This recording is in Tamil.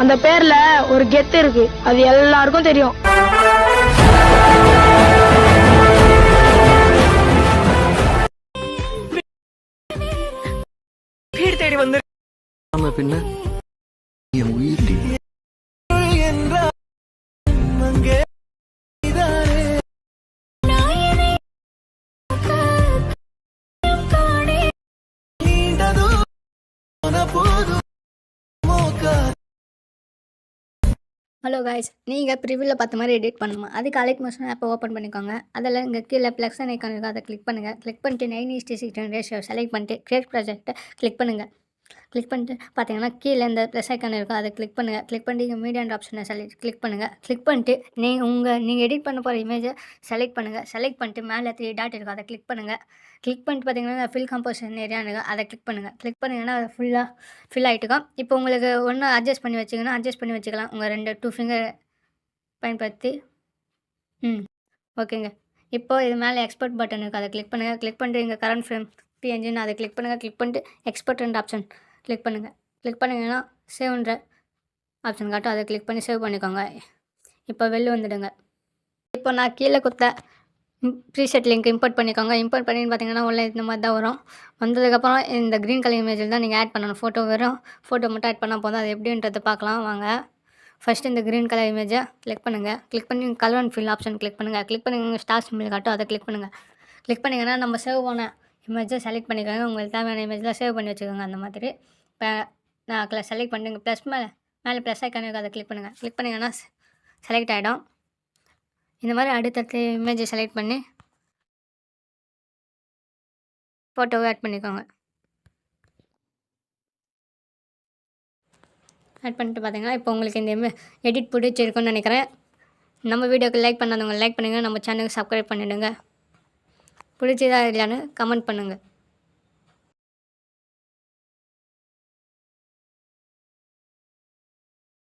அந்த பேர்ல ஒரு கெத்து இருக்கு. அது எல்லாருக்கும் தெரியும். வீடு தேடி வந்து ஆமா பின்ன? என் உயிர் ஹலோ காய்ஸ் நீங்கள் ப்ரிவியூவில் பார்த்த மாதிரி எடிட் பண்ணணுமா? அதுக்கு அலைக் மோஷன் ஆப்பை ஓப்பன் பண்ணிக்கோங்க. அதில் இங்கே கீழே ப்ளஸ் ஐக்கான் இருக்கும் அதை கிளிக் பண்ணுங்கள் கிளிக் பண்ணிட்டு nine is to sixteen ratio select பண்ணிட்டு கிரியேட் ப்ராஜெக்ட்டை கிளிக் பண்ணுங்கள் கிளிக் பண்ணிட்டு பார்த்தீங்கன்னா கீழே இந்த ப்ளஸ் ஐக்கான் இருக்கும் அதை கிளிக் பண்ணுங்கள் கிளிக் பண்ணிட்டு இங்கே ஆப்ஷனை செலக்ட் கிளிக் பண்ணுங்கள் கிளிக் பண்ணிட்டு நீங்கள் உங்கள் நீங்கள் எடிட் பண்ண போகிற இமேஜை செலக்ட் பண்ணுங்கள் செலக்ட் பண்ணிட்டு மேலே த்ரீ டாட் இருக்கும் அதை கிளிக் பண்ணுங்கள் கிளிக் பண்ணிட்டு பார்த்தீங்கன்னா ஃபில் கம்போசிஷன் ஏரியா இருக்கும் அதை கிளிக் பண்ணுங்கள் கிளிக் பண்ணிங்கன்னா அது ஃபுல்லாக ஃபில் ஆகிட்டுக்கும் இப்போ உங்களுக்கு ஒன்று அட்ஜஸ்ட் பண்ணி வச்சிங்கன்னா அட்ஜஸ்ட் பண்ணி வச்சுக்கலாம். உங்கள் ரெண்டு டூ ஃபிங்கர் பயன்படுத்தி. ம் ஓகேங்க இப்போ இது மேலே எக்ஸ்போர்ட் பட்டன் இருக்குது அதை கிளிக் பண்ணுங்கள் கிளிக் பண்ணிட்டு இங்கே கரண்ட் ஃப்ரேம் பிஎன்ஜின்னு அதை கிளிக் பண்ணுங்கள் கிளிக் பண்ணிட்டு எக்ஸ்போர்ட் ரெண்டு ஆப்ஷன் கிளிக் பண்ணுங்கள் கிளிக் பண்ணிங்கன்னா சேவ்ன்ற ஆப்ஷன் காட்டும். அதை கிளிக் பண்ணி சேவ் பண்ணிக்கோங்க. இப்போ வெளில வந்துடுங்க. இப்போ நான் கீழே கொடுத்த ப்ரீசெட் லிங்க் இம்போர்ட் பண்ணிக்கோங்க. இம்போர்ட் பண்ணின்னு பார்த்தீங்கன்னா உள்ள இந்த மாதிரி தான் வரும். வந்ததுக்கப்புறம் இந்த க்ரீன் கலர் இமேஜில் தான் நீங்கள் ஆட் பண்ணணும். ஃபோட்டோ வரும் ஃபோட்டோ மட்டும் ஆட் பண்ணால் போதும். அது எப்படின்றத பார்க்கலாம். வாங்க. ஃபஸ்ட்டு இந்த க்ரீன் கலர் இமேஜை கிளிக் பண்ணுங்கள் கிளிக் பண்ணி colour and fill option click பண்ணுங்கள் கிளிக் பண்ணி ஸ்டார் சிம்பிள் காட்டும். அதை கிளிக் பண்ணுங்கள் கிளிக் பண்ணிங்கன்னா நம்ம சேவ் பண்ண இமேஜை செலக்ட் பண்ணிக்கோங்க. உங்களுக்கு தேவையான இமேஜில் சேவ் பண்ணி வச்சுக்கோங்க அந்த மாதிரி. இப்போ நான் அதில் செலக்ட் பண்ணுங்கள் ப்ளஸ் மேலே மேலே ப்ளஸ் ஐக்கான இருக்கு அதை கிளிக் பண்ணுங்கள் கிளிக் பண்ணிங்கன்னா செலக்ட் ஆகிடும் இந்த மாதிரி அடுத்தடுத்து இமேஜை செலக்ட் பண்ணி ஃபோட்டோவை ஆட் பண்ணிக்கோங்க. ஆட் பண்ணிட்டு பார்த்தீங்கன்னா இப்போ உங்களுக்கு இந்த எடிட் பிடிச்சிருக்குன்னு நினைக்கிறேன். நம்ம வீடியோக்கு லைக் பண்ணாதவங்க லைக் பண்ணுங்கள் நம்ம சேனலுக்கு சப்ஸ்கிரைப் பண்ணிவிடுங்க பிடிச்சதா இல்லையான்னு கமெண்ட் பண்ணுங்கள்